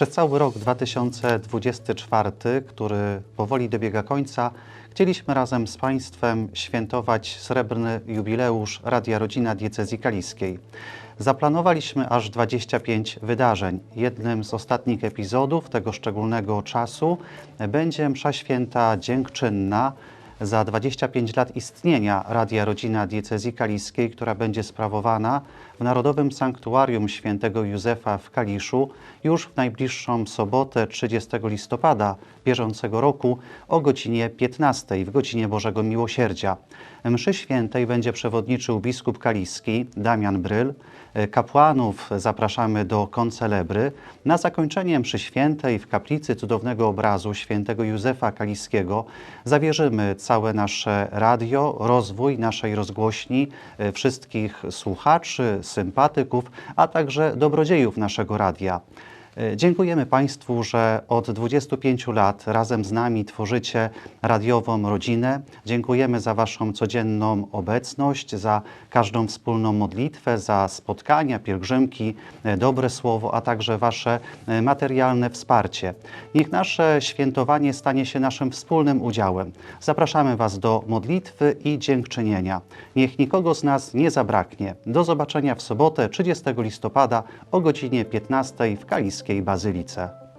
Przez cały rok 2024, który powoli dobiega końca, chcieliśmy razem z Państwem świętować srebrny jubileusz Radia Rodzina Diecezji Kaliskiej. Zaplanowaliśmy aż 25 wydarzeń. Jednym z ostatnich epizodów tego szczególnego czasu będzie msza święta dziękczynna za 25 lat istnienia Radia Rodzina Diecezji Kaliskiej, która będzie sprawowana w Narodowym Sanktuarium Świętego Józefa w Kaliszu już w najbliższą sobotę 30 listopada bieżącego roku o godzinie 15 w godzinie Bożego Miłosierdzia. Mszy świętej będzie przewodniczył biskup kaliski Damian Bryl. Kapłanów zapraszamy do koncelebry. Na zakończenie mszy świętej w kaplicy cudownego obrazu świętego Józefa Kaliskiego zawierzymy całe nasze radio, rozwój naszej rozgłośni, e, wszystkich słuchaczy, sympatyków, a także dobrodziejów naszego radia. E, Dziękujemy Państwu, że od 25 lat razem z nami tworzycie radiową rodzinę. Dziękujemy za Waszą codzienną obecność, za każdą wspólną modlitwę, za spotkania, pielgrzymki, e, dobre słowo, a także Wasze e, materialne wsparcie. Niech nasze świętowanie stanie się naszym wspólnym udziałem. Zapraszamy Was do modlitwy i dziękczynienia. Niech nikogo z nas nie zabraknie. Do zobaczenia w sobotę 30 listopada o godzinie 15 w Kaliskiej Bazylice.